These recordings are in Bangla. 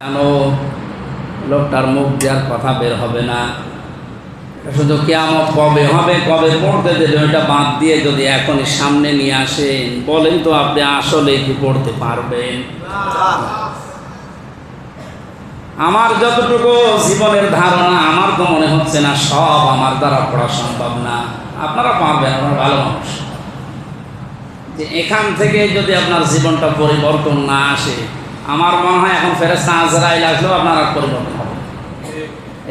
কেন লোকটার মুখ দেওয়ার কথা বের হবে না। শুধু কেয়ামত কবে হবে, কবে পড়তে দেবে ওইটা বাদ দিয়ে যদি এখনই সামনে নিয়ে আসেন, বলেন তো আপনি আসলে কি পড়তে পারবেন? আমার যতটুকু জীবনের ধারণা, আমার তো মনে হচ্ছে না সব আমার দ্বারা পড়া সম্ভব না। আপনারা পারবেন, আপনার ভালো মানুষ। যে এখান থেকে যদি আপনার জীবনটা পরিবর্তন না আসে আমার মনে হয় এখন ফেরেস্তা আজরাইল আসলেও আপনার পরিবর্তন হবে।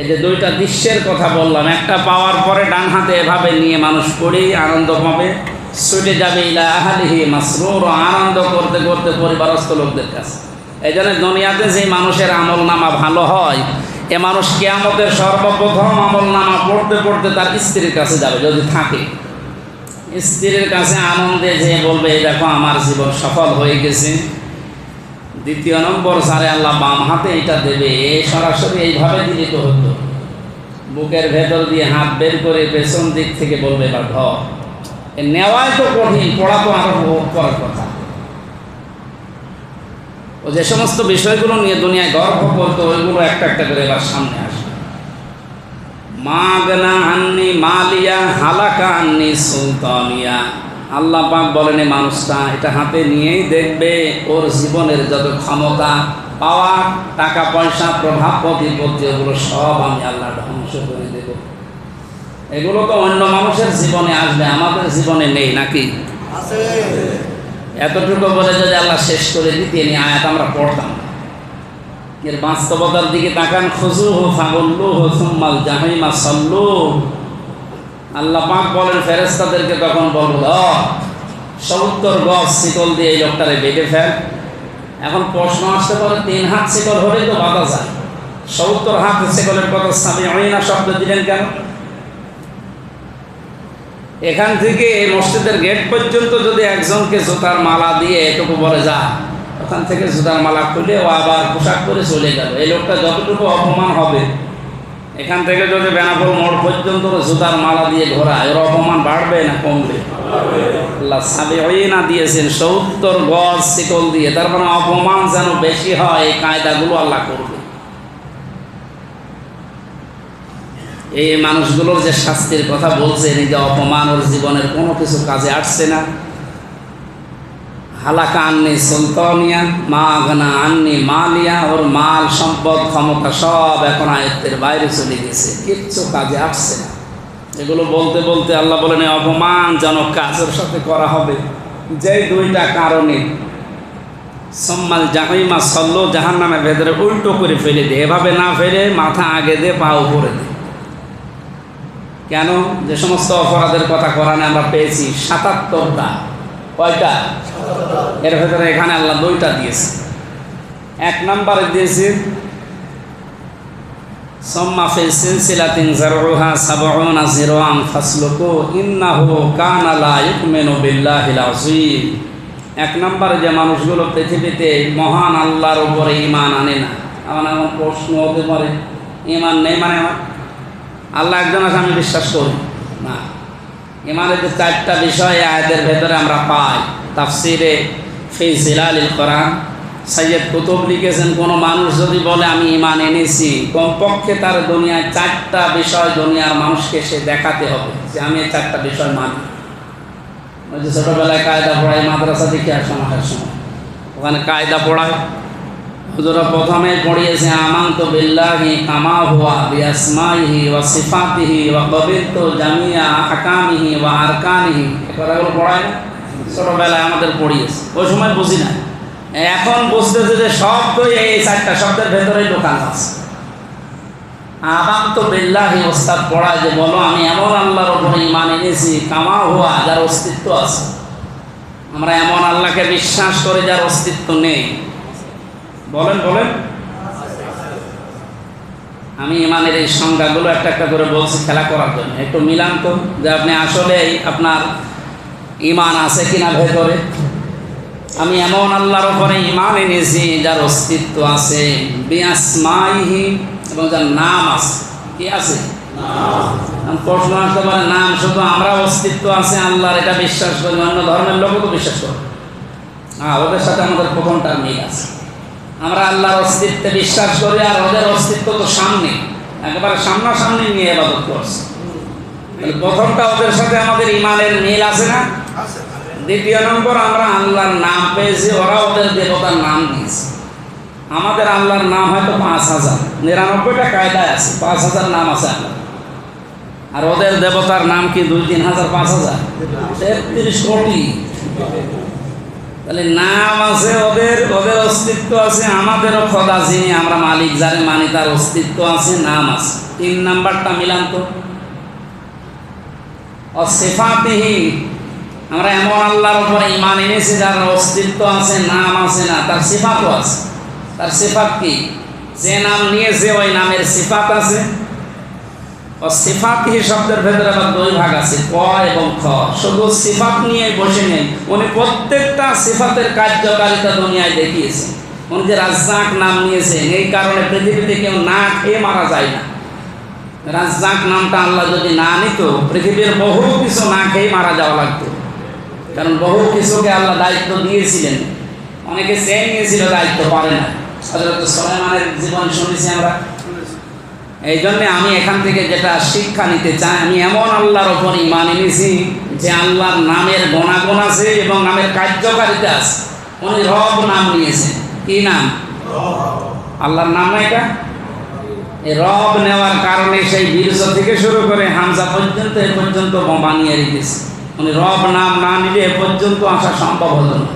এই যে দুইটা দৃশ্যের কথা বললাম, একটা পাওয়ার পরে ডান হাতে এভাবে নিয়ে মানুষ পড়েই আনন্দ পাবে, ছুটে যাবে ইলা আহালিহি মাসরুর, আনন্দ করতে করতে পরিবারস্থ লোকদের কাছে। এই জন্য দুনিয়াতে যে মানুষের আমল নামা ভালো হয়, এ মানুষ কেয়ামতের সর্বপ্রথম আমল নামা পড়তে পড়তে তার স্ত্রীর কাছে যাবে, যদি থাকে। স্ত্রীর কাছে আনন্দে যে বলবে, "এই দেখো, আমার জীবন সফল হয়ে গেছে। দ্বিতীয় নম্বর সারে আল্লাহ বাম হাতে এটা দেবে। এই সরাসরি এইভাবে দিলে তো হতো। বুকের ভেতর দিয়ে হাত বের করে পেছন দিক থেকে বলবে ধর। এ নেওয়াই তো কঠিন, পড়া তো আরও করার কথা। ও যে সমস্ত বিষয়গুলো নিয়ে দুনিয়ায় গর্ব করতো, ওইগুলো একটা একটা করে এবার সামনে আসবে। মাগনা আন্নি মালিয়া, হালাকা আন্নি সুলতানিয়া। আল্লাহ পাক বলেন এই মানুষটা এটা হাতে নিয়েই দেখবে ওর জীবনের যত ক্ষমতা পাওয়া টাকা পয়সা প্রভাব প্রতিপত্তি এগুলো সব আমি আল্লাহ ধ্বংস করে দেব। এগুলো তো অন্য মানুষের জীবনে আসবে আমাদের জীবনে নেই নাকি? এতটুকু বলে যদি আল্লাহ শেষ করে দিতে নিয়ে আয়াত আমরা পড়তাম। এর বাস্তবতার দিকে তাকান খুজু হো ফাগল্লু হো সুম্মাল জাহাইমা সল্লু আল্লাহ পাক বলেন ফেরেস্তাদেরকে তখন বলব সত্তর গজ শিকল দিয়ে এই লোকটারে বেঁধে ফেল। এখন প্রশ্ন আসতে পারে, তিন হাত শিকল হলেই তো বাধা যায়। সত্তর হাত শিকলের কথা স্বামী হয় না শব্দ দিলেন কেন? এখান থেকে এই মসজিদের গেট পর্যন্ত যদি একজনকে জুতার মালা দিয়ে এটুকু বলে যা, ওখান থেকে জুতার মালা খুলে ও আবার পোশাক করে চলে যাবে এই লোকটা যতটুকু অপমান হবে এখান থেকে যদি বেনাপুর মোড় পর্যন্ত জুতার মালা দিয়ে ঘোরা, এর অপমান বাড়বে না কমবে? না দিয়েছেন সত্তর গজ শিকল দিয়ে, তার মানে অপমান যেন বেশি হয়, এই কায়দাগুলো আল্লাহ করবে। এই মানুষগুলোর যে শাস্তির কথা বলছে যে অপমান ওর জীবনের কোনো কিছু কাজে আসছে না। হালাকা আননি সুলতানিয়া মা আগনা আননি মালিয়া, ওর মাল সম্পদ ক্ষমতা সব এখন আয়ত্তের বাইরে চলে গেছে। কিচ্ছু কাজে আসছে না। এগুলো বলতে বলতে আল্লাহ বলেন অপমানজনক কাজের সাথে করা হবে। যে দুইটা কারণে সম্মাল জাহাইমা সল্লো জাহান নামে ভেতরে উল্টো করে ফেলে দে। এভাবে না ফেলে মাথা আগে দে, পা উপরে দে। কেন? যে সমস্ত অপরাধের কথা কোরআনে আমরা পেয়েছি সাতাত্তরটা। কয়টা? এর ভেতরে এখানে আল্লাহ দুইটা দিয়েছে। এক নম্বরে দিয়েছে এক মানুষগুলো পৃথিবীতে মহান আল্লাহর উপরে ঈমান আনে না, আমার প্রশ্ন হতে পারে, ঈমান নেই মানে আমার? আল্লাহ একজন আছে, আমি বিশ্বাস করি না। ইমানের যে চারটা বিষয় আয়াতের ভেতরে আমরা পাই। তাফসিরে ফি জিলালিল কোরআন সৈয়দ কুতুব লিখেছেন, কোনো মানুষ যদি বলে, আমি ইমান এনেছি, কমপক্ষে তার দুনিয়ায় চারটা বিষয় দুনিয়ার মানুষকে সে দেখাতে হবে যে, আমি এই চারটা বিষয় মানি। ওই যে ছোটোবেলায় কায়দা পড়াই মাদ্রাসা দেখে আসলাম আসার সময়। ওখানে কায়দা পড়ায় হুজুরা প্রথমে পড়িয়েছে, আমান্ত বিল্লাহি কামা হুয়া বিয়াসমাইহি ওয়া সিফাতিহি ওয়া কবিরতু জামিয়া আহকামিহি ওয়া আরকানিহি। কথাগুলো পড়ায় ছোটোবেলায় আমাদের পড়িয়েছে। ওই সময় বুঝি না এখন বুঝতেছে যে সব তো এই চারটা শব্দের ভেতরেই দোকান আছে। আমান্ত বিল্লাহি ওস্তাদ, পড়ায় যে বলো, আমি এমন আল্লাহর উপরে ইমান এনেছি, কামা হুয়া যার অস্তিত্ব আছে। আমরা এমন আল্লাহকে বিশ্বাস করে যার অস্তিত্ব নেই। বলেন বলেন। আমি ইমানের এই সংজ্ঞাগুলো একটা একটা করে বলছি খেলা করার জন্য। একটু মিলান তো, যে আপনি আসলেই আপনার ইমান আছে কিনা ভেতরে। আমি এমন আল্লাহর উপরে ইমান এনেছি, যার অস্তিত্ব আছে। বিয়াসমাইহি এবং যার নাম আছে। কি আছে? প্রশ্ন আসতে পারে, নাম শুধু আমরা অস্তিত্ব আছে, আল্লাহর এটা বিশ্বাস করি, অন্য ধর্মের লোকও তো বিশ্বাস করে। হ্যাঁ ওদের সাথে আমাদের প্রথমটা মিল আছে। আমরা আল্লাহর অস্তিত্বে বিশ্বাস করি আর ওদের অস্তিত্ব তো সামনে। একেবারে সামনাসামনি নিয়ে এবাদত করছে। প্রথমটা ওদের সাথে আমাদের ইমানের মিল আছে না? দ্বিতীয় নম্বর আমরা আল্লাহর নাম পেয়েছি ওরা ওদের দেবতার নাম দিয়েছে আমাদের আল্লাহর নাম হয়তো পাঁচ হাজার। নিরানব্বইটা কায়দায় আছে পাঁচ হাজার নাম আছে আল্লাহ আর ওদের দেবতার নাম কি দুই তিন হাজার পাঁচ হাজার? তেত্রিশ কোটি। তাহলে নাম আছে, ওদের ওদের অস্তিত্ব আছে, আমাদেরও খোদা যিনি, আমরা মালিক, যারে মানি তার অস্তিত্ব আছে, নাম আছে। তিন নাম্বারটা মিলান তো। অসেফাতিহি, আমরা এমন আল্লাহর উপরে ইমান এনেছি, যার অস্তিত্ব আছে, নাম আছে না, তার সিফাতও আছে। তার সিফাত কি? যে নাম নিয়েছে, ওই নামের সিফাত আছে। ও সিফাতি শব্দের ভেতরে আবার দুই ভাগ আছে, ক এবং নিয়ে উনি প্রত্যেকটা কার্যকারিতা দুনিয়ায় উনি যে নাম নিয়েছেন, এই কারণে পৃথিবীতে কেউ না খেয়ে মারা যায় না। নামটা যদি না নিত, পৃথিবীর বহু কিছু না খেয়ে মারা যাওয়া লাগতো। কারণ বহু কিছুকে আল্লাহ দায়িত্ব দিয়েছিলেন। অনেকে চেয়ে নিয়েছিল দায়িত্ব, পারে না। জীবন শুনেছি আমরা। এই জন্যে আমি এখান থেকে যেটা শিক্ষা নিতে চাই, আমি এমন আল্লাহর ওপর ইমান এনেছি যে আল্লাহর নামের গণাগুণ আছে এবং নামের কার্যকারিতা আছে। উনি রব নাম নিয়েছেন। কি নাম? আল্লাহর নাম না এটা? রব নেওয়ার কারণে সেই বীরজ থেকে শুরু করে হামজা পর্যন্ত, এ পর্যন্ত বানিয়ে রেখেছে। উনি রব নাম না নিলে এ পর্যন্ত আসা সম্ভব হতো না।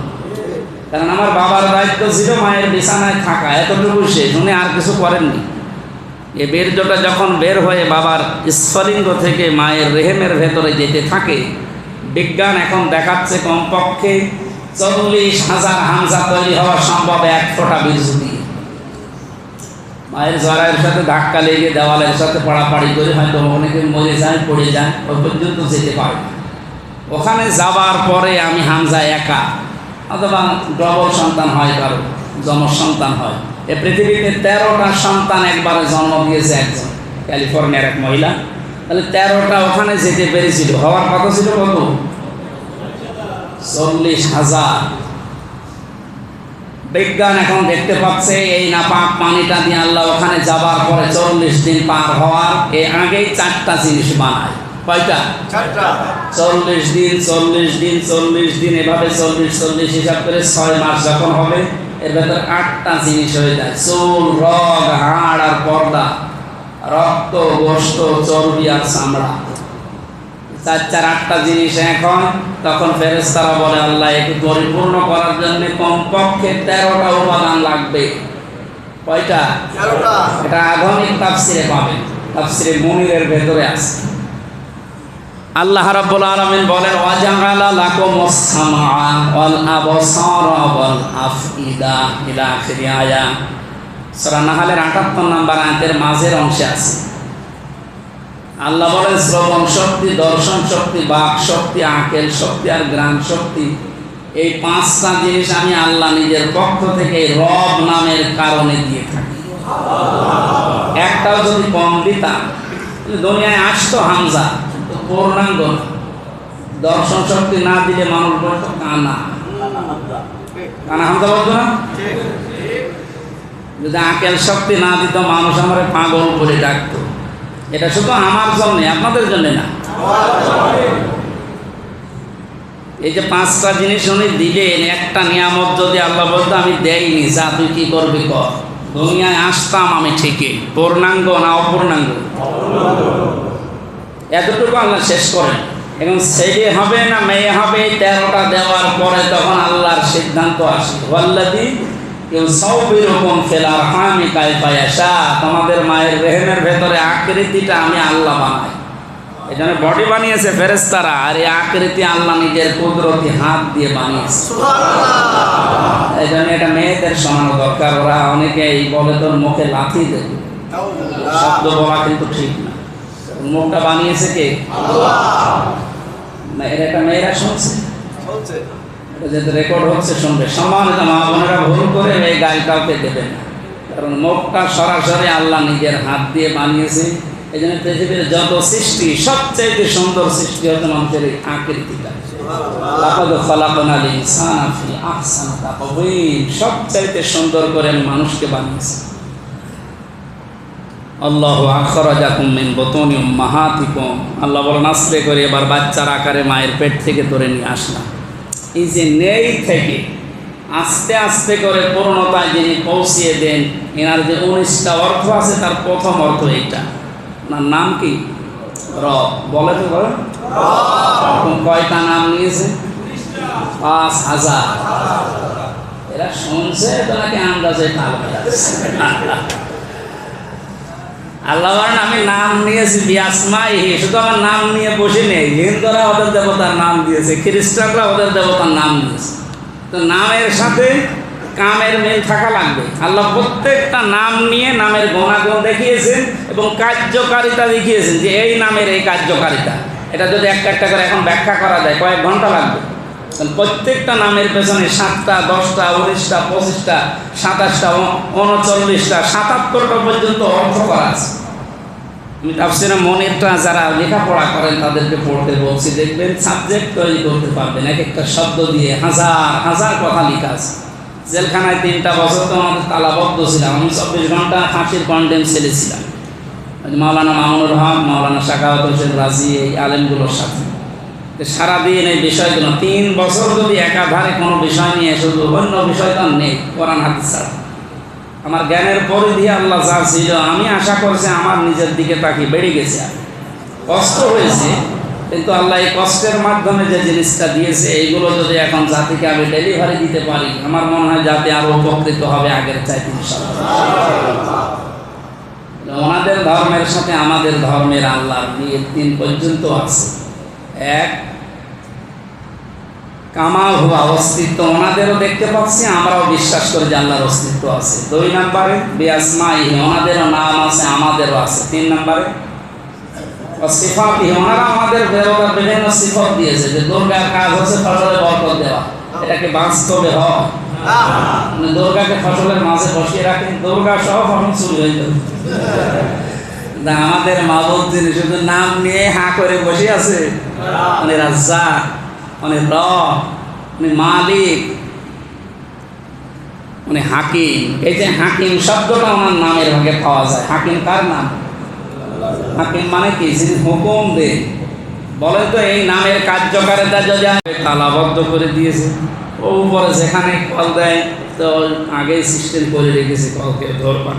কারণ আমার বাবার দায়িত্ব ছিল মায়ের বিছানায় থাকা, এতটুকু শেষ। উনি আর কিছু করেননি। এ বীর্যটা যখন বের হয়ে বাবার স্ফলিঙ্গ থেকে মায়ের রেহেমের ভেতরে যেতে থাকে, বিজ্ঞান এখন দেখাচ্ছে কমপক্ষে চল্লিশ হাজার হামজা তৈরি হওয়া সম্ভব এক ফোঁটা বীর্য দিয়ে। মায়ের জরায়ের সাথে ধাক্কা লেগে দেওয়ালের সাথে পড়াপাড়ি করে হয়তো অনেকে মরে যায় পড়ে যায় ওই পর্যন্ত যেতে পারে। ওখানে যাবার পরে আমি হামজা একা, অথবা ডবল সন্তান হয় কারও জন্ম সন্তান হয়। এ পৃথিবীতে তেরোটা সন্তান একবারে জন্ম দিয়েছে একজন ক্যালিফোর্নিয়ার এক মহিলা। তাহলে তেরোটা ওখানে যেতে পেরেছিল হওয়ার কথা ছিল কত? চল্লিশ হাজার। বিজ্ঞান এখন দেখতে পাচ্ছে এই নাপাক পানিটা দিয়ে আল্লাহ ওখানে যাবার পরে চল্লিশ দিন পার হওয়ার এ আগেই চারটা জিনিস বানায়। কয়টা? চল্লিশ দিন চল্লিশ দিন চল্লিশ দিন এভাবে চল্লিশ চল্লিশ হিসাব করে ছয় মাস যখন হবে এর ভেতর আটটা জিনিস হয়ে যায়। চুল রগ হাড় আর পর্দা রক্ত গোস্ত চর্বি আর চামড়া। চার চার আটটা জিনিস এখন তখন ফেরেস্তারা বলে আল্লাহ একে পরিপূর্ণ করার জন্য কমপক্ষে তেরোটা উপাদান লাগবে। কয়টা? এটা আধুনিক তাফসিরে পাবেন। তাফসিরে মুনিরের ভেতরে আছে। আল্লাহ রাব্বুল আলামিন বলেন, ওয়াজাআলা লাকুমুস সামআ ওয়াল আবসারা ওয়াল আফইদা ইলা আখিরি আয়া। সূরা নাহলের 78 নম্বর আয়াতের মাঝের অংশে আছে। আল্লাহ বলেন, শ্রবণ শক্তি, দর্শন শক্তি, বাক শক্তি, আকেল শক্তি আর গ্রাম শক্তি, এই পাঁচটা জিনিস আমি আল্লাহ নিজের পক্ষ থেকে রব নামের কারণে দিয়ে থাকি। একটাও যদি কম দিতাম, দুনিয়ায় আসতো হামজা পূর্ণাঙ্গ। দর্শন শক্তি না দিলে মানুষ বলতো কানা কানা হামজা বলতো না? যদি আকেল শক্তি না দিত মানুষ আমার পাগল বলে ডাকতো। এটা শুধু আমার জন্য, আপনাদের জন্য না। এই যে পাঁচটা জিনিস উনি দিলেন, একটা নিয়ামত যদি আল্লাহ বলতো, আমি দেয়নি যা তুই কি করবি কর দুনিয়ায় আসতাম আমি ঠিকই, পূর্ণাঙ্গ না অপূর্ণাঙ্গ? এতটুকু আল্লাহ শেষ করেন। এখন ছেলে হবে না মেয়ে হবে তেরোটা দেওয়ার পরে তখন আল্লাহর সিদ্ধান্ত আসে। ওয়াল্লাদি কেউ সৌবিরকম ফেলার হামি কাই পায়াসা তোমাদের মায়ের রেহেমের ভেতরে আকৃতিটা আমি আল্লাহ বানাই। এই জন্য বডি বানিয়েছে ফেরেস্তারা আর এই আকৃতি আল্লাহ নিজের কুদরতি হাত দিয়ে বানিয়েছে। এই জন্য এটা মেয়েদের সমানো দরকার। ওরা অনেকে এই বলে তোর মুখে লাথি দেবে। শব্দ বলা কিন্তু ঠিক না। মুখটা বানিয়েছে কে? এর মেয়েরা শুনছে? যেহেতু রেকর্ড হচ্ছে শুনবে। সম্মানিত মা বোনেরা ভুল করে এই গাড়ি কাউকে দেবে না। কারণ মুখটা সরাসরি আল্লাহ নিজের হাত দিয়ে বানিয়েছে। এই জন্য পৃথিবীর যত সৃষ্টি সবচাইতে সুন্দর সৃষ্টি হচ্ছে মানুষের এই আকৃতিটা সবচাইতে সুন্দর করে মানুষকে বানিয়েছি। আল্লাহ আখরাজাকুম মিন বতুনি উম্মাহাতিকুম। আল্লাহ বলেন আস্তে করে এবার বাচ্চার আকারে মায়ের পেট থেকে ধরে নিয়ে আসলাম। এই যে নেই থেকে, আস্তে আস্তে করে পূর্ণতায় যিনি পৌঁছিয়ে দেন, এনার যে উনিশটা অর্থ আছে, তার প্রথম অর্থ এইটা। ওনার নাম কি? র বলে তো বলেন কয়টা নাম নিয়েছে? পাঁচ হাজার। এরা শুনছে তো নাকি আন্দাজে তাল আল্লাহ বলেন, আমি নাম নিয়েছি বিয়াসমাই শুধু আমার নাম নিয়ে বসে নেই। হিন্দুরা ওদের দেবতার নাম দিয়েছে, খ্রিস্টানরা ওদের দেবতার নাম দিয়েছে। তো নামের সাথে কামের মিল থাকা লাগবে। আল্লাহ প্রত্যেকটা নাম নিয়ে নামের গুণাগুণ দেখিয়েছেন এবং কার্যকারিতা দেখিয়েছেন যে এই নামের এই কার্যকারিতা। এটা যদি একটা একটা করে এখন ব্যাখ্যা করা যায়, কয়েক ঘণ্টা লাগবে। প্রত্যেকটা নামের পেছনে সাতটা, দশটা, উনিশটা, পঁচিশটা, সাতাশটা উনচল্লিশটা সাতাত্তরটা পর্যন্ত অর্থ করা আছে। আমি তাফসিরে মনেরটা যারা লেখাপড়া করেন তাদেরকে পড়তে বলছি, দেখবেন সাবজেক্ট তৈরি করতে পারবেন। এক একটা শব্দ দিয়ে হাজার হাজার কথা লেখা আছে। জেলখানায় তিনটা বছর তো আমাদের তালাবদ্ধ ছিলাম। আমি চব্বিশ ঘণ্টা ফাঁসির কন্ডেম ছেলেছিলাম মাওলানা মামুনুর হক, মাওলানা শাকাওয়াত হোসেন রাজি এই আলেমগুলোর সাথে। সারাদিন এই বিষয়গুলো, তিন বছর যদি একাধারে কোনো বিষয় নিয়ে শুধু অন্য বিষয় তো নেই, কোরআন, হাদিস আমার জ্ঞানের পরিধি আল্লাহ যা ছিল, আমি আশা করছি আমার নিজের দিকে তাকে বেড়ে গেছে কষ্ট হয়েছে, কিন্তু আল্লাহ এই কষ্টের মাধ্যমে যে জিনিসটা দিয়েছে, এইগুলো যদি এখন জাতিকে আমি ডেলিভারি দিতে পারি, আমার মনে হয় জাতি আরও উপকৃত হবে আগের চাইতে। ওনাদের ধর্মের সাথে আমাদের ধর্মের আল্লাহর বিয়ে তিন পর্যন্ত আছে। এক কামাল হওয়া অস্তিত্ব, ওনাদেরও দেখতে পাচ্ছি, আমরাও বিশ্বাস করি যে আল্লাহর অস্তিত্ব আছে। দুই নম্বরে বিয়াসমাই ওনাদেরও নাম আছে, আমাদেরও আছে। তিন নম্বরে আমাদের দেবতার বিভিন্ন সিফত দিয়েছে, যে দুর্গার কাজ হচ্ছে ফসলে বরকত দেওয়া। এটাকে বাস্তবে হয়? মানে ফসলের মাঝে বসিয়ে আমাদের মাবুদ যিনি শুধু নাম নিয়ে হাঁ করে বসে আছে। মানে মানে র মানে মালিক মানে হাকিম। এই যে হাকিম শব্দটা ওনার নামের ভাগে পাওয়া যায়। হাকিম কার নাম? হাকিম মানে কি? যিনি হুকুম দেন বলেন তো, এই নামের কার্যকারিতা যদি তালাবদ্ধ করে দিয়েছে, ও উপরে যেখানে কল দেয়, তো আগেই সিস্টেম করে রেখেছে কলকে ধরবা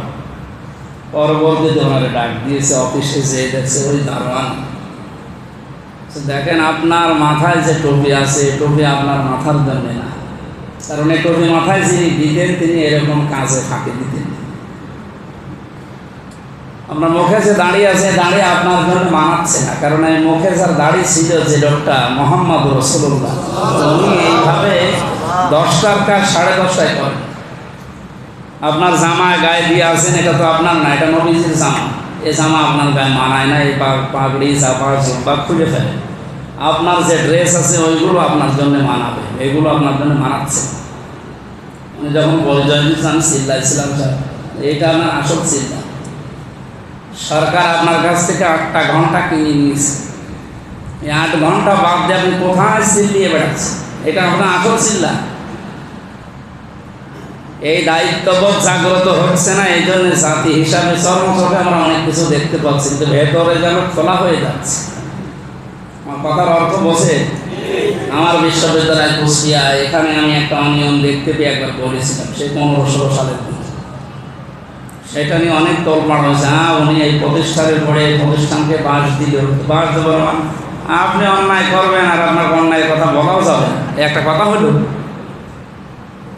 পরবর্তীতে ওনারে ডাক দিয়েছে, অফিসে যেয়ে দেখছে, ওই দারোয়ান। দেখেন আপনার মাথায় যে টুপি আছে টুপি আপনার মাথার জন্য না। কারণ এই টুপি মাথায় যিনি দিতেন, তিনি এরকম কাজে ফাঁকি দিতেন। আপনার মুখে যে দাঁড়িয়ে আছে দাঁড়িয়ে আপনার জন্য মানাচ্ছে না। কারণ এই মুখে যার দাড়ি ছিল যে লোকটা, মোহাম্মদ রসুল্লাহ উনি এইভাবে দশটার কাজ সাড়ে দশটায় করেন। আপনার জামা গায়ে দিয়ে আছেন এটা তো আপনার না, এটা নবীজির জামা। এই জামা আপনার গায়ে মানায় না, এই পাগড়ি চাপা জুব্বা খুলে ফেলে। আপনার যে ড্রেস আছে, ওইগুলো আপনার জন্য মানাবে, এগুলো আপনার জন্য মানাচ্ছে। উনি যখন দিচ্ছেন আমি চিল্লাইছিলাম স্যার এইটা আপনার আসল চিল্লা সরকার আপনার কাছ থেকে আটটা ঘণ্টা কিনে নিয়েছে। এই আট ঘণ্টা বাদ দিয়ে আপনি কোথায় চিল্লিয়ে বেড়াচ্ছেন? এটা আপনার আসল চিল্লা এই দায়িত্ববোধ জাগ্রত হচ্ছে না, এই জন্য জাতি হিসাবে চর্মচোখে আমরা অনেক কিছু দেখতে পাচ্ছি, কিন্তু ভেতরে যেন খোলা হয়ে যাচ্ছে আমার কথার অর্থ বোঝে আমার বিশ্ববিদ্যালয় কুষ্টিয়া, এখানে আমি একটা অনিয়ম দেখতে পেয়ে একবার পড়েছিলাম সেই পনেরো ষোলো সালের সেটা নিয়ে অনেক তোলপাড় হয়েছে হ্যাঁ উনি এই প্রতিষ্ঠানের পরে এই প্রতিষ্ঠানকে বাস দিল বাস দেবো না। আপনি অন্যায় করবেন আর আপনার অন্যায়ের কথা বলাও যাবে। একটা কথা হলো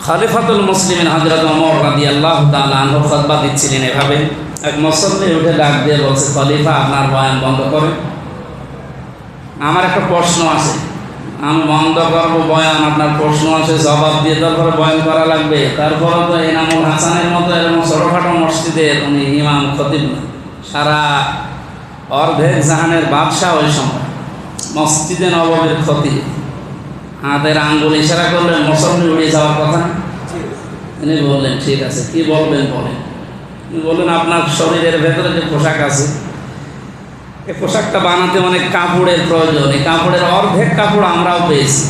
খালিফাতুল মুসলিমিন হজরত ওমর রাদি আল্লাহ আনহু খুতবা দিচ্ছিলেন এভাবে। এক মুসল্লি উঠে ডাক দিয়ে বলছে, খলিফা, আপনার বয়ান বন্ধ করে। আমার একটা প্রশ্ন আছে। আমি বন্ধ করব বয়ান, আপনার প্রশ্ন আছে, জবাব দিয়ে তারপরে বয়ান করা লাগবে। তারপরে তো এনামুল হাসানের মতো এরকম ছোটোখাটো মসজিদের উনি ইমাম খতিব সারা অর্ধেক জাহানের বাদশাহ ওই সময়। মসজিদে নবমীর খতিব। হাতের আঙ্গুল ইশারা করলেন মুসল্লি উড়ে যাওয়ার কথা? তিনি বললেন, ঠিক আছে, কি বলবেন বলেন? বললেন, আপনার শরীরের ভেতরে যে পোশাক আছে, এই পোশাকটা বানাতে অনেক কাপড়ের প্রয়োজন। এই কাপড়ের অর্ধেক কাপড় আমরাও পেয়েছি।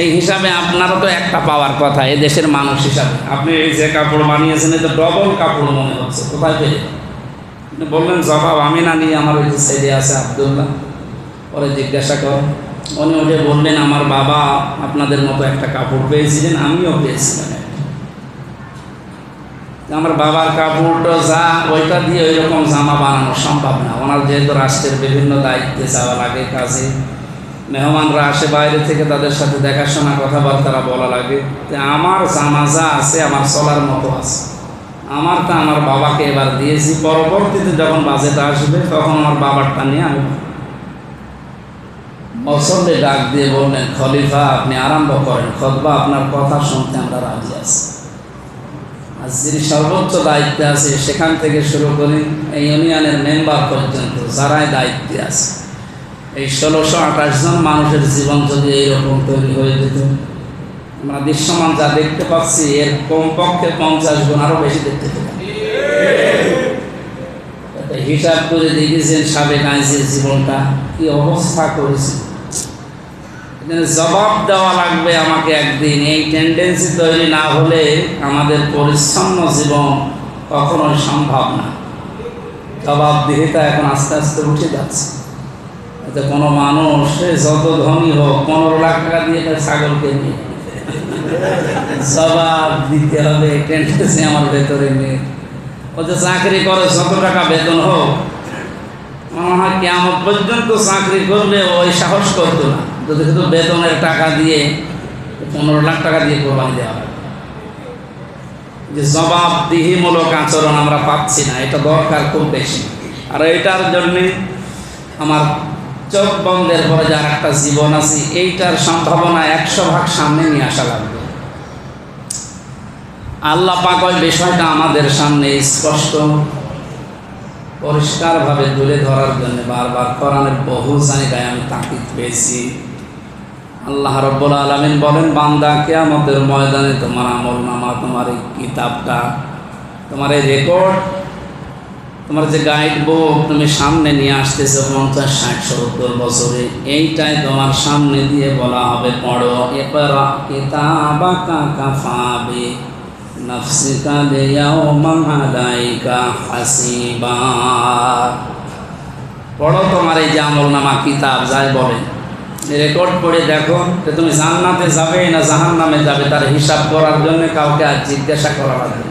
এই হিসাবে আপনারও তো একটা পাওয়ার কথা, এ দেশের মানুষ হিসাবে। আপনি এই যে কাপড় বানিয়েছেন, এটা ডবল কাপড় মনে হচ্ছে। কোথায় পেলে? বললেন, জবাব আমি না নিয়ে আমার ওই যে ছেলে আছে আবদুল্লাহ। পরে জিজ্ঞাসা কর উনি উঠে বললেন, আমার বাবা আপনাদের মতো একটা কাপড় পেয়েছিলেন, আমিও পেয়েছিলাম আমার বাবার কাপড়টা যা, ওইটা দিয়ে ওই রকম জামা বানানো সম্ভব না। ওনার যেহেতু রাষ্ট্রের বিভিন্ন দায়িত্বে যাওয়া লাগে কাজে, মেহমানরা আসে বাইরে থেকে তাদের সাথে দেখাশোনা, কথাবার্তা বলা লাগে। যে আমার জামা যা আছে, আমার চলার মতো আছে। আমার তা আমার বাবাকে এবার দিয়েছি। পরবর্তীতে যখন বাজেট আসবে, তখন আমার বাবারটা নিয়ে আমি মসল্লে ডাক দিয়ে বললেন, খলিফা, আপনি আরম্ভ করেন। খতবা আপনার কথা শুনতে আমরা রাজি আছি। আর যিনি সর্বোচ্চ দায়িত্বে আছে, সেখান থেকে শুরু করে এই ইউনিয়নের মেম্বার পর্যন্ত যারাই দায়িত্বে আছে, এই ষোলোশো আঠাশ জন মানুষের জীবন যদি এইরকম তৈরি হয়ে যেত, আমরা দৃশ্যমান যা দেখতে পাচ্ছি, এর কমপক্ষে পঞ্চাশ গুণ আরও বেশি দেখতে পেতাম। হিসাব করে দেখেছেন সাবেক আইসির জীবনটা, কি অবস্থা করেছে। জবাব দেওয়া লাগবে আমাকে একদিন। এই টেন্ডেন্সি তৈরি না হলে আমাদের পরিচ্ছন্ন জীবন কখনোই সম্ভব না। জবাবদিহিতা এখন আস্তে আস্তে উঠে যাচ্ছে। এতে কোনো মানুষ যত ধনী হোক, পনেরো লাখ টাকা দিয়ে তার ছাগলকে নিয়ে জবাব দিতে হবে টেন্ডেন্সি আমার ভেতরে নেই। ও যে চাকরি করে, যত টাকা বেতন হোক। মনে হয় কেমন পর্যন্ত চাকরি করলে ওই সাহস করতো না। যদি শুধু বেতনের টাকা দিয়ে পনেরো লাখ টাকা দিয়ে কোরবানি দেওয়া হয়। যে জবাবদিহিমূলক আচরণ আমরা পাচ্ছি না, এটা দরকার খুব বেশি। আর এটার জন্যে আমার চোখ বন্ধের পরে যার একটা জীবন আছে, এইটার সম্ভাবনা একশো ভাগ সামনে নিয়ে আসা লাগবে। আল্লাহ পাক ওই বিষয়টা আমাদের সামনে স্পষ্ট, পরিষ্কারভাবে তুলে ধরার জন্য বারবার কোরআনের বহু জায়গায় আমি তাকিদ পেয়েছি। আল্লাহ রব্বুল আলমিন বলেন, বান্দা কেয়ামতের ময়দানে তোমার আমল নামা, তোমার এই কিতাবটা, তোমার এই রেকর্ড তোমার যে গাইড বুক তুমি সামনে নিয়ে আসতেছো পঞ্চাশ, ষাট, সত্তর বছরে, এইটাই তোমার সামনে দিয়ে বলা হবে, পড়ো। এবার কিতাবা কাকা ফাবে নফসিকা দেয়াও মাহাদাইকা হাসিবা। পড়ো তোমার এই যে আমল নামা কিতাব, যাই বলে রেকর্ড করে দেখো যে তুমি জান্নাতে যাবে না জাহান নামে যাবে, তার হিসাব করার জন্য কাউকে আর জিজ্ঞাসা করা লাগবে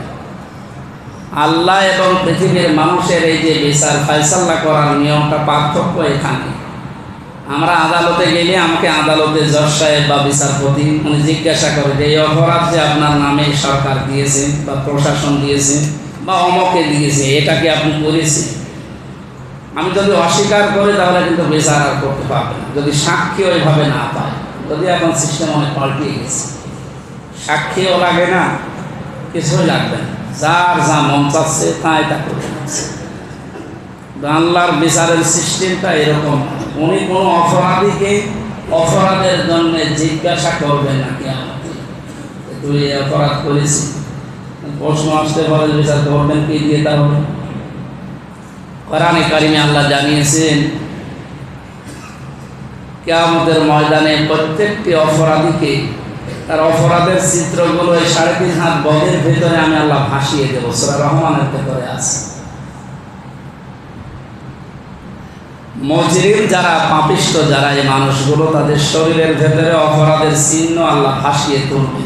আল্লাহ এবং পৃথিবীর মানুষের এই যে বিচার ফাইসাল্লা করার নিয়মটা পার্থক্য এখানে। আমরা আদালতে গেলে আমাকে আদালতে জজ সাহেব বা বিচারপতি, উনি জিজ্ঞাসা করে যে এই অপরাধ যে আপনার নামে সরকার দিয়েছে বা প্রশাসন দিয়েছে বা অমকে দিয়েছে, এটা কি আপনি করেছেন? আমি যদি অস্বীকার করি, তাহলে কিন্তু বিচার আর করতে পারবে না। যদি সাক্ষী ওইভাবে না পায়, যদি এখন সিস্টেম অনেক পাল্টিয়ে গেছে। সাক্ষীও লাগে না, কিছুই লাগবে না। যার যা মন চাচ্ছে, তাই তা করে আল্লাহর বিচারের সিস্টেমটা এরকম উনি কোনো অপরাধীকে অপরাধের জন্য জিজ্ঞাসা করবেন না কি আমাকে তুই অপরাধ করেছি প্রশ্ন আসতে পারে বিচার করবেন কি দিয়ে তাহলে? কোরআনে কারিমে আল্লাহ জানিয়েছেন, কেয়ামতের ময়দানে প্রত্যেকটি অপরাধীকে, তার অপরাধের চিত্রগুলো এই সাড়ে তিন হাত বদের ভেতরে আমি আল্লাহ ভাসিয়ে দেব। সোরা রহমানের ভেতরে আছে। মজরিম যারা, পাপিষ্ট যারা, এই মানুষগুলো তাদের শরীরের ভেতরে অপরাধের চিহ্ন আল্লাহ ভাসিয়ে তুলবে।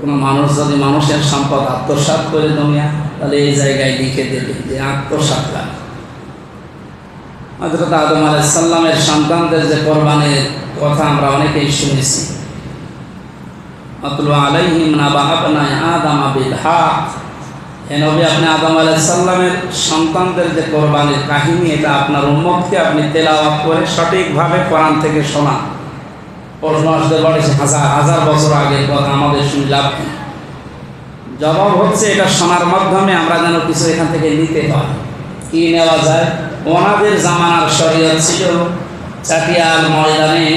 কোনো মানুষ যদি মানুষের সম্পদ আত্মসাৎ করে দুনিয়া তাহলে এই জায়গায় লিখে দেবে যে আত্মসাৎ কার হজরত আদম আলাইসাল্লামের সন্তানদের যে কোরবানির কথা আমরা অনেকেই শুনেছি। আলাইহিম না বাহাবনায় আদাম আবিল নবী আপনি আদম আলাইসাল্লামের সন্তানদের যে কাহিনী, এটা আপনার উন্মতকে আপনি তেলাওয়াত করে সঠিকভাবে কোরআন থেকে শোনান। প্রশ্ন আসতে পারে হাজার হাজার বছর আগের কথা আমাদের শুনে লাভ কি জবাব হচ্ছে এটা শোনার মাধ্যমে আমরা যেন কিছু এখান থেকে নিতে পারি। কি নেওয়া যায়? ওনাদের জামানার শরীয়ত ছিল চাটিয়াল ময়দানে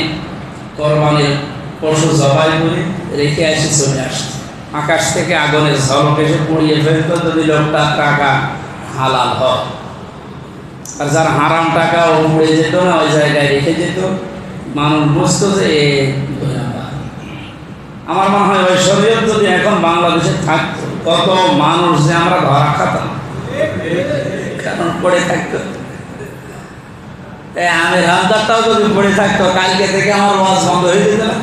কোরবানির পশু জবাই করে রেখে এসে চলে আসত আকাশ থেকে আগুনের ঝলক এসে পুড়িয়ে ফেলতো, যদি লোকটা টাকা হালাল হয়। আর যার হারাম টাকা ও উড়ে যেত না, ওই জায়গায় রেখে যেত। মানুষ বুঝতো যে। আমার মনে হয় ওই শরীয়ত যদি এখন বাংলাদেশে থাকতো, কত মানুষ যে আমরা ধরা খাতাম। কারণ পড়ে থাকতো। আমি রামদারটাও যদি পড়ে থাকতো, কালকে থেকে আমার ওয়াজ বন্ধ হয়ে যেত না।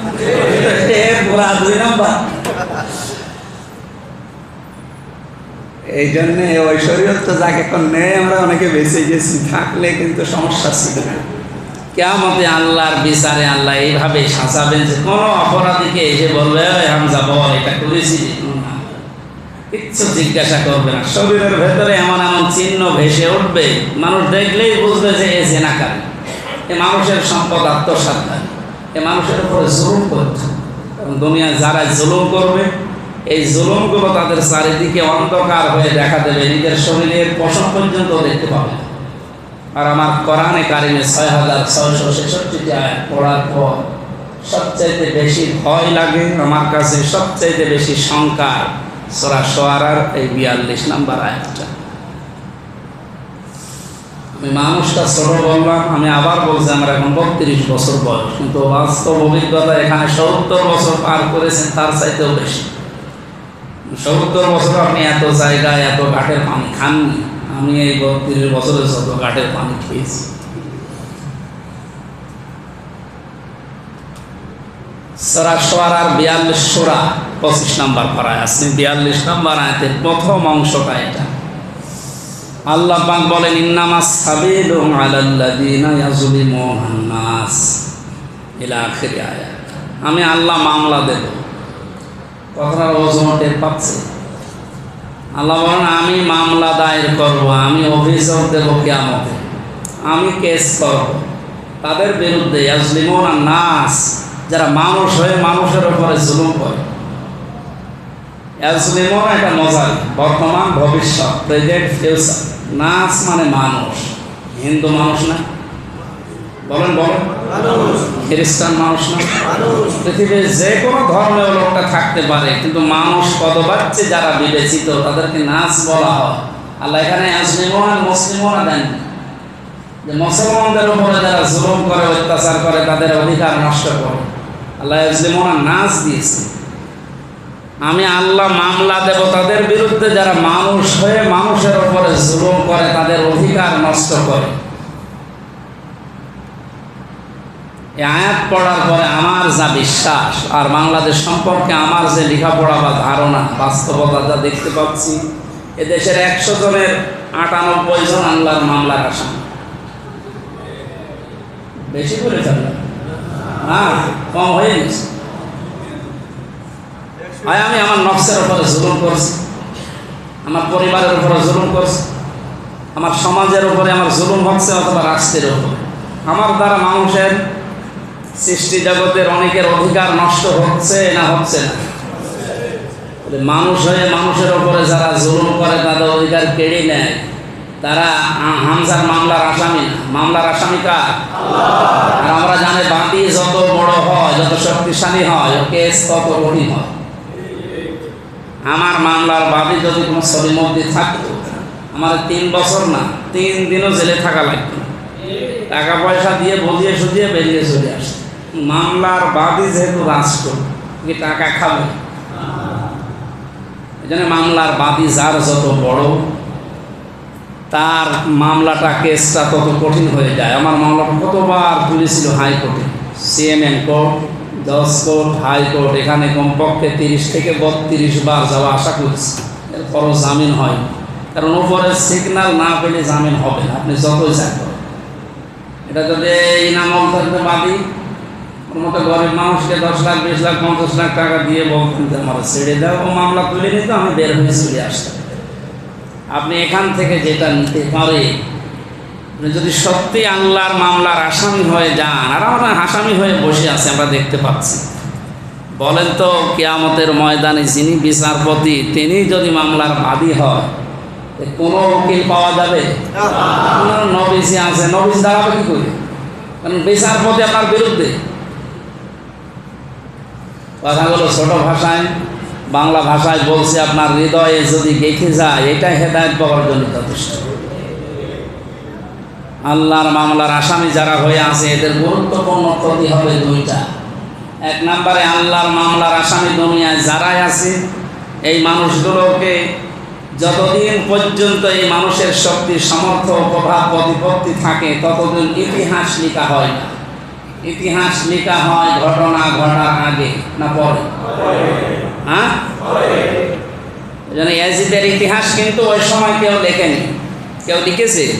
পুরা দুই নাম্বার। এই জন্যে ওই তো যাকে, এখন নেই আমরা অনেকে বেঁচে গেছি, থাকলে কিন্তু সমস্যা ছিল না। কেমতে আল্লাহর বিচারে আল্লাহ এইভাবে সাঁচাবেন যে কোনো অপরাধীকে এসে বলবে হামজা বল, এটা করেছি। কিচ্ছু জিজ্ঞাসা করবে না। শরীরের ভেতরে এমন এমন চিহ্ন ভেসে উঠবে, মানুষ দেখলেই বুঝবে যে এ জেনাকারী। এ মানুষের সম্পদ আত্মসাৎ এ মানুষের উপরে জুলুম করছে। এবং দুনিয়া যারা জুলুম করবে, এই জুলুমগুলো তাদের চারিদিকে অন্ধকার হয়ে দেখা দেবে। নিজের শরীরের পশম পর্যন্ত দেখতে পাবে। আর আমার কোরআনে কারিমে ছয় হাজার ছয়শো ছেষট্টিটি আয়াত পড়ার পর সবচাইতে বেশি ভয় লাগে, আমার কাছে সবচাইতে বেশি শঙ্কার সোরা সোয়ারার এই বিয়াল্লিশ নাম্বার আয়াতটা। আমি মানুষটা ছোট বললাম, আমি আবার বলছি আমার এখন বত্রিশ বছর বয়স, কিন্তু বাস্তব অভিজ্ঞতা এখানে সত্তর বছর পার করেছেন, তার চাইতেও বেশি। সত্তর বছর আপনি এত জায়গায়, এত ঘাটের পানি খাননি। আমি এই বত্রিশ বছরে যত ঘাটের পানি খেয়েছি। সরা সোয়ারার বিয়াল্লিশ সোরা পঁচিশ নাম্বার পাড়ায় আছে। বিয়াল্লিশ নাম্বার আয়তের প্রথম অংশটা এটা। আল্লাহ পাক বলেন ইন্নামাস সাবিলু আলাল্লাযিনা ইয়াজলিমুনা নাস। ইলা আখিরি আয়াত। আমি আল্লাহ মামলা দেব কথাটার ওজন টের পাচ্ছে। আল্লাহ বলেন, আমি মামলা দায়ের করব, আমি অভিযোগ দেব কেয়ামতে। আমি কেস করব। তাদের বিরুদ্ধে নাস, যারা মানুষ হয়ে মানুষের উপরে জুলুম করে। ইয়াজলিমুনা এটা মজার, বর্তমান ভবিষ্যৎ প্রেজেন্ট ফিউচার নাস মানে মানুষ, হিন্দু মানুষ না। বলেন খ্রিস্টান মানুষ না? পৃথিবীর যে কোনো ধর্মের লোকটা থাকতে পারে, কিন্তু মানুষ পদবাচ্যে যারা বিবেচিত, তাদেরকে নাচ বলা হয়। আল্লাহ এখানে আসলিমন মুসলিমরা দেন। যে মুসলমানদের উপরে যারা জুলুম করে, অত্যাচার করে, তাদের অধিকার নষ্ট করে। আল্লাহ আসলিমনা নাচ দিয়েছে। আমি আল্লাহ মামলা দেব, তাদের বিরুদ্ধে যারা মানুষ হয়ে মানুষের উপরে জুলুম করে, তাদের অধিকার নষ্ট করে। এই আয়াত পড়ার পরে আমার যা বিশ্বাস আর বাংলাদেশ সম্পর্কে আমার যে লেখাপড়া বা ধারণা, বাস্তবতা যা দেখতে পাচ্ছি এ দেশের একশো জনের আটানব্বই জন আল্লাহর মামলার আসামি। বেশি করে হ্যাঁ কম হয়ে গেছে। আমি আমার নকশের উপরে জুলুম করছি, আমার পরিবারের উপরে জুলুম করছি, আমার সমাজের উপরে আমার জুলুম হচ্ছে অথবা রাষ্ট্রের উপরে। আমার দ্বারা মানুষের সৃষ্টি জগতের অনেকের অধিকার নষ্ট হচ্ছে না হচ্ছে না? মানুষ হয়ে মানুষের উপরে যারা জুলুম করে, তাদের অধিকার কেড়ে নেয়। তারা হামজার মামলার আসামি মামলার আসামি কার? আর আমরা জানি বাঁধি যত বড় হয়, যত শক্তিশালী হয় কেস তত কঠিন হয়। আমার মামলার বাদী যদি কোনো ছবির মধ্যে থাকতো, আমার তিন বছর না, তিন দিনও জেলে থাকা লাগতো টাকা পয়সা দিয়ে বুঝিয়ে সুঝিয়ে বেরিয়ে চলে আসে মামলার বাদী যেহেতু রাষ্ট্র কি টাকা খাবে। এই মামলার বাদী যার যত বড়, তার মামলাটা কেসটা তত কঠিন হয়ে যায়। আমার মামলাটা কতবার তুলেছিল হাইকোর্টে। সিএমএন কোর্ট দশ কোর্ট, হাইকোর্ট, এখানে কমপক্ষে তিরিশ থেকে বত্রিশ বার যাওয়া আশা করছি। এর এরপরও জামিন হয় কারণ উপরে সিগন্যাল না পেলে জামিন হবে না। আপনি যতই চান এটা যদি ইনামল থাকতে বাদি ওর মতো গরিব মানুষকে দশ লাখ বিশ লাখ পঞ্চাশ লাখ টাকা দিয়ে বলতেন যে আমার ছেড়ে দাও ও মামলা তুলে নিত আমি বের হয়ে চলে আসতাম আপনি এখান থেকে যেটা নিতে পারে আপনি যদি সত্যি আল্লাহর মামলার আসামি হয়ে যান আর আমরা আসামি হয়ে বসে আছে আমরা দেখতে পাচ্ছি। বলেন তো কেয়ামতের ময়দানে যিনি বিচারপতি তিনি যদি মামলার বাদী হয় কোনো উকিল পাওয়া যাবে? আপনার নবিসি আছে নবিস দাঁড়াবে কি করে? কারণ বিচারপতি আপনার বিরুদ্ধে। কথাগুলো ছোট ভাষায়, বাংলা ভাষায় বলছে, আপনার হৃদয়ে যদি গেঁথে যায়, এটাই হেদায়ত পাওয়ার জন্য যথেষ্ট। আল্লাহর মামলার আসামি যারা হয়ে আছে, এদের গুরুত্বপূর্ণ ক্ষতি হবে দুইটা। এক নম্বরে, আল্লাহর মামলার আসামি দুনিয়ায় যারাই আছে, এই মানুষগুলোকে যতদিন পর্যন্ত এই মানুষের শক্তি, সামর্থ্য, প্রভাব, প্রতিপত্তি থাকে, ততদিন ইতিহাস লিখা হয় না। ইতিহাস লেখা হয়, ঘটনা ঘটার আগে, না পরে? হ্যাঁ? ইয়াজিদের ইতিহাস কিন্তু ওই সময় কেউ লেখেনি। কেউ লিখেছে?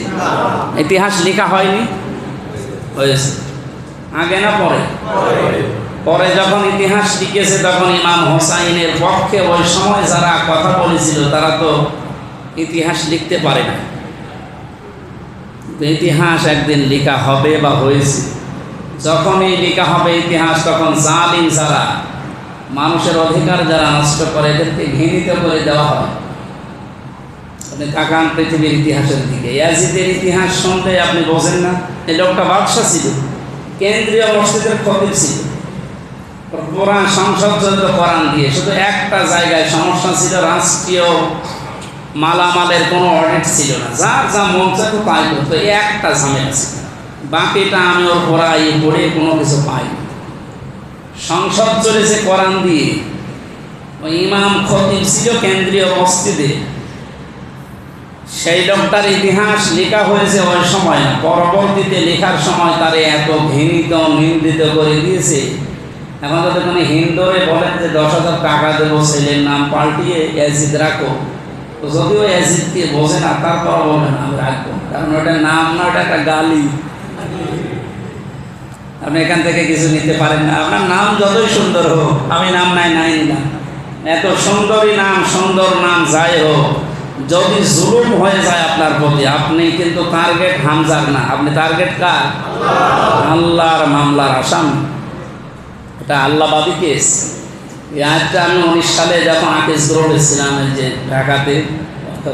ইতিহাস লেখা হয়নি? হয়েছে। আগে না পরে? পরে যখন ইতিহাস লিখেছে, তখন ইমাম হোসাইনের পক্ষে ওই সময় যারা কথা বলেছিল, তারা তো ইতিহাস লিখতে পারে না। ইতিহাস একদিন লেখা হবে বা হয়েছে? যখনই লেখা হবে ইতিহাস, তখন জালিম যারা, মানুষের অধিকার যারা নষ্ট করে, এদেরকে ঘৃণিত করে দেওয়া হয় আপনি তাকান পৃথিবীর ইতিহাসের দিকে। ইয়াজিদের ইতিহাস শুনলে আপনি বোঝেন না। এই লোকটা বাদশা ছিল। কেন্দ্রীয় মসজিদের খতিব ছিল। কোরআন সংসদ চলত কোরআন দিয়ে। শুধু একটা জায়গায় সমস্যা ছিল, রাষ্ট্রীয় মালামালের কোনো অডিট ছিল না। যার যা মন চাইতো তাই করতো। একটা ঝামেলা ছিল। বাকিটা আমি ওর পড়াই পড়ে কোনো কিছু পাইনি। সংসদ চলেছে কোরআন দিয়ে। ওই ইমাম খতিব ছিল কেন্দ্রীয় মসজিদে। সেই লোকটার ইতিহাস লেখা হয়েছে ওই সময় পরবর্তীতে লেখার সময় তারে এত ঘৃণিত, নিন্দিত করে দিয়েছে। এখন যদি কোনো হিন্দুরে বলেন যে দশ হাজার টাকা দেবো, ছেলের নাম পাল্টিয়ে অ্যাজিদ রাখো, তো যদিও অ্যাজিদকে বোঝে না তারপর বলবে না, আমি রাখব কারণ ওটা নাম না, ওটা একটা গালি। আপনি এখান থেকে কিছু নিতে পারেন না। আপনার নাম যতই সুন্দর হোক, আমি নাম নাই নাই না। এত সুন্দরী নাম, সুন্দর নাম যাই হোক, যদি জুলুম হয়ে যায় আপনার প্রতি, আপনি কিন্তু টার্গেট হামজার না। আপনি টার্গেট কার? আল্লাহর মামলার আসামি। এটা আল্লাহবাদী কেস এই আমি উনিশ সালে যখন আকিস গ্রুপে ছিলাম যে ঢাকাতে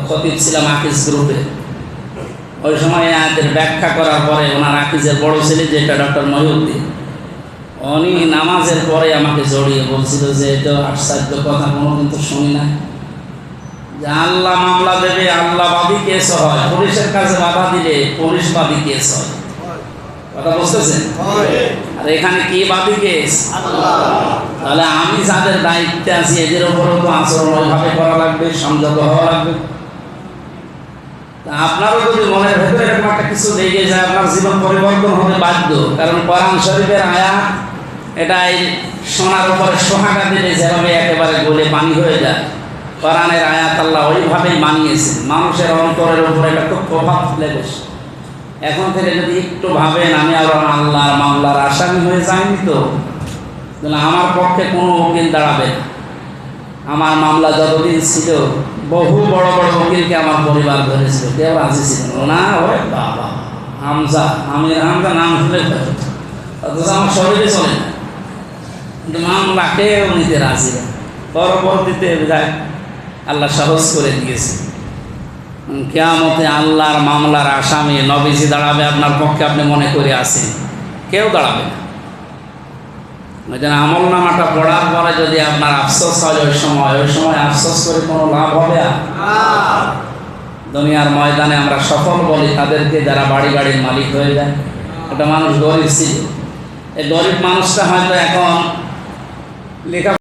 খতিব ছিলাম আকিস গ্রুপে। ওই সময় আয়াতের ব্যাখ্যা করার পরে ওনার আকিজের বড় ছেলে যেটা, ডক্টর মহিউদ্দিন, উনি নামাজের পরে আমাকে জড়িয়ে বলছিল যে, এটা আশ্চর্য কথা কোনো কিন্তু শুনি না যে আল্লাহ মামলা দেবে, আল্লাহবাদী কেস হয়, পুলিশের কাছে বাধা দিলে পুলিশবাদী কেস হয়। কথা বুঝতেছেন? আর এখানে কি বাদী কেস? তাহলে আমি যাদের দায়িত্বে আছি, এদের উপরেও তো আচরণ ওইভাবে করা লাগবে, সংযত হওয়া লাগবে। আপনারও যদি মনের ভেতরে এরকম একটা কিছু লেগে যায়, আপনার জীবন পরিবর্তন হতে বাধ্য। কারণ কোরআন শরীফের আয়া এটা এই সোনার উপরে সোহাগা দিলে যেভাবে একেবারে গলে পানি হয়ে যায়। কোরআনের আয়াত আল্লাহ ওইভাবেই মানিয়েছেন। মানুষের অন্তরের উপরে এটা খুব প্রভাব ফেলে বেশি এখন থেকে যদি একটু ভাবেন, আমি আবার আল্লাহর মামলার আসামি হয়ে যাইনি তো? তাহলে আমার পক্ষে কোনো উকিল দাঁড়াবে না। আমার মামলা যতদিন ছিল, বহু বড় বড় উকিলকে আমার পরিবার ধরেছিল। কেউ রাজি ছিল না ওরে বাবা। হামজা আমি হামজা নাম শুনে অথচ আমার শরীরে চলে না। কিন্তু মামলা কেউ নিতে রাজি পরবর্তীতে আল্লাহ সহজ করে দিয়েছে। কেয়ামতে আল্লাহর মামলার আসামি নবীজি দাঁড়াবে, আপনার পক্ষে আপনি মনে করে আসেন কেউ দাঁড়াবে না। ওই আমল নামাটা পড়ার পরে যদি আপনার আফসোস হয়, ওই সময় ওই সময় আফসোস করে কোনো লাভ হবে দুনিয়ার ময়দানে আমরা সফল বলি, তাদেরকে যারা বাড়ি বাড়ির মালিক হয়ে যায়। একটা মানুষ গরিব ছিল। এই গরিব মানুষটা হয়তো এখন লেখা